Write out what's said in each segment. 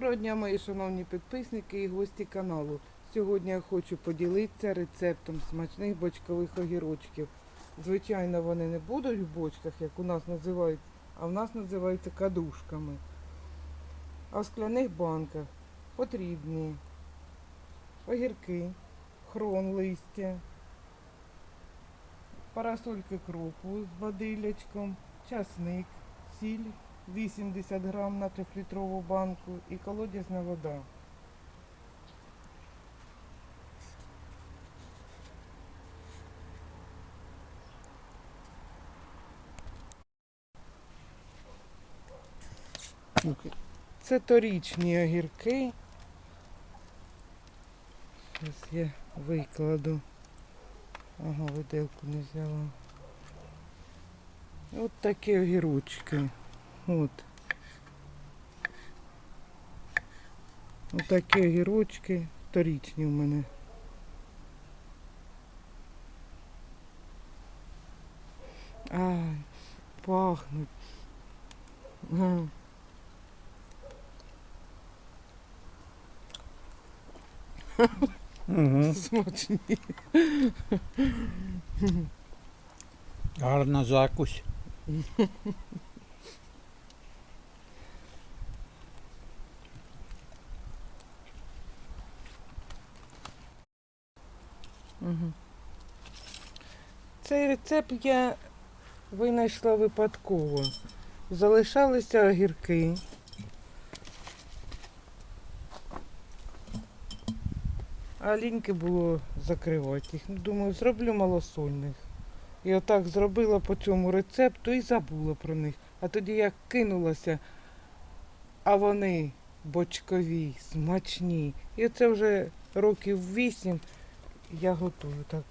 Доброго дня, мої шановні підписники і гості каналу. Сьогодні я хочу поділитися рецептом смачних бочкових огірочків. Звичайно, вони не будуть в бочках, як у нас називають, а в нас називаються кадушками. А в скляних банках потрібні огірки, хрон листя, парасольки кропу з бадилячком, часник, сіль 80 грам на 3-літрову банку і колодязна вода. Це торічні огірки. Зараз я викладу. Ага, виделку не взяла. От такі огірочки. От. Такі огірочки торічні в мене. Ай, пахнуть. Га. Угу. Смачні. Гарна закусь. Угу. Цей рецепт я винайшла випадково. Залишалися огірки. А ліньки було закривати їх. Думаю, зроблю малосольних. І отак зробила по цьому рецепту і забула про них. А тоді я кинулася, а вони бочкові, смачні. І це вже років вісім я готую так.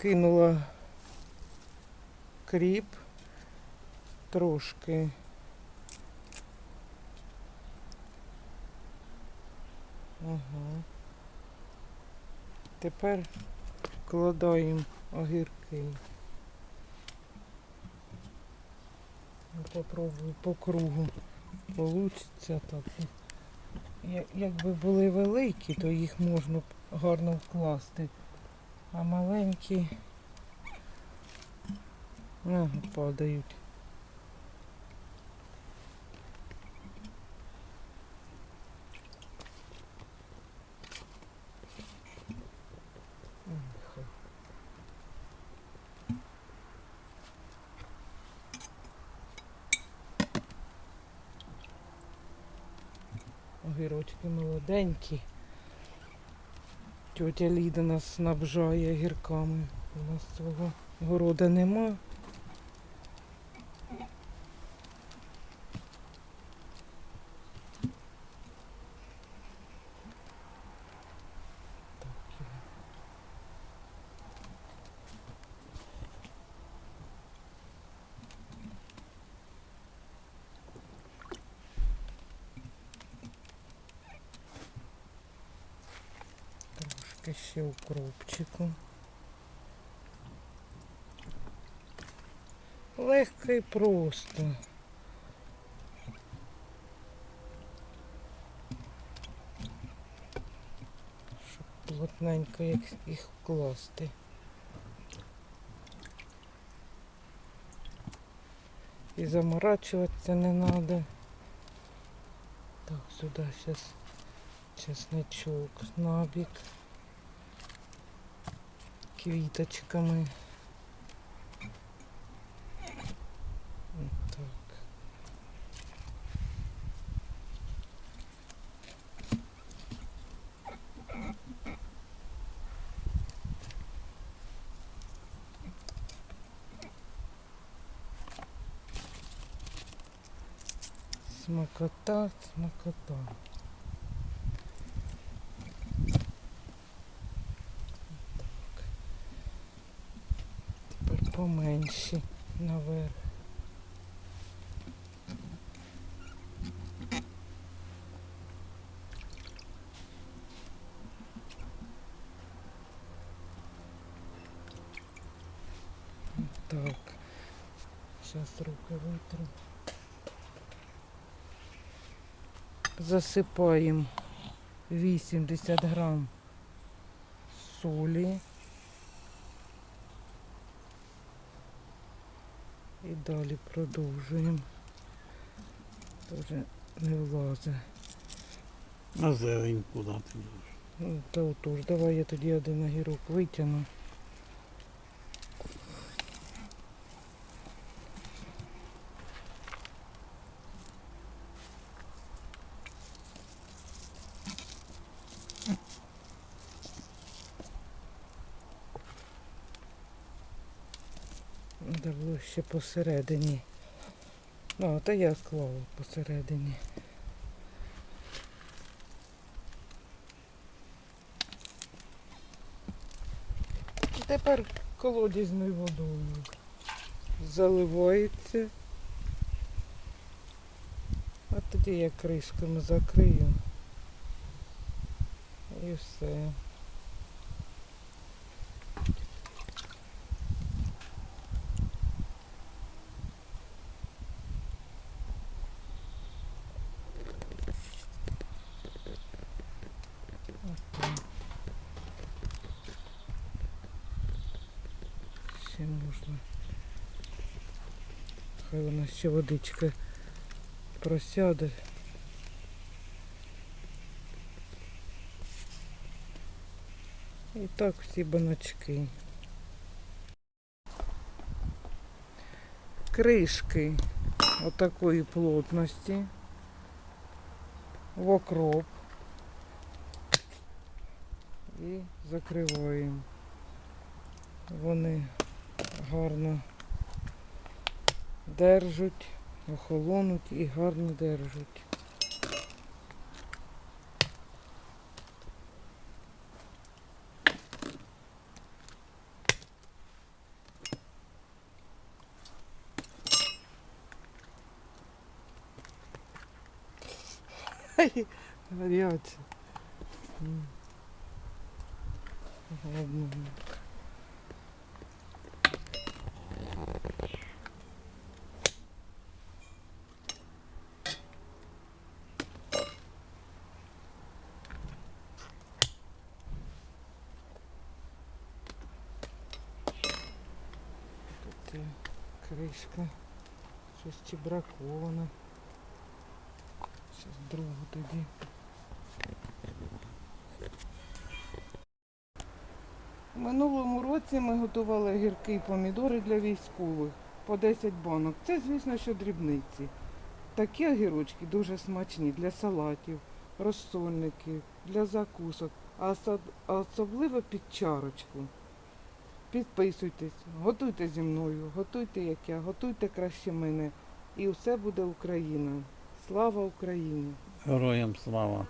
Кинула кріп трошки. Ага. Тепер вкладаємо огірки. Попробую по кругу. Получиться так. Якби були великі, то їх можна б гарно вкласти. А маленькі ага, падають. Ой, хай. Огірочки молоденькі. Тетя Ліда нас снабжає гірками. У нас свого города нема. Так, Ще укропчику. Легко і просто. Щоб плотненько їх вкласти. І заморачуватися не треба. Так, сюди зараз чесничок набік квіточками. Так. Смакота, смакота. Поменші наверх. Так. Зараз руки витру. Засипаємо 80 грам солі. І далі продовжуємо. Тоже не влазить. А зелень куди ти будеш? Ну, Та отож, давай я тоді один огірок витягну. Треба було ще посередині. Ну, та я клала посередині. І Тепер колодязною водою заливається. А тоді я кришками закрию. І все. Отак. Ще можна. Хай вона ще водичка просяде. І так всі баночки. Кришки отакої плотності. В окроп. І закриваємо. Вони гарно держать, охолонуть і гарно держать. Гаряче. Ладно. Кришка. Щось чи бракована. Зараз другу тоді. У минулому році ми готували гірки і помідори для військових по 10 банок. Це, звісно, що дрібниці. Такі огірочки дуже смачні для салатів, розсольників, для закусок, а особливо під чарочку. Підписуйтесь, готуйте зі мною, готуйте як я, готуйте краще мене. І все буде Україна. Слава Україні! Героям слава.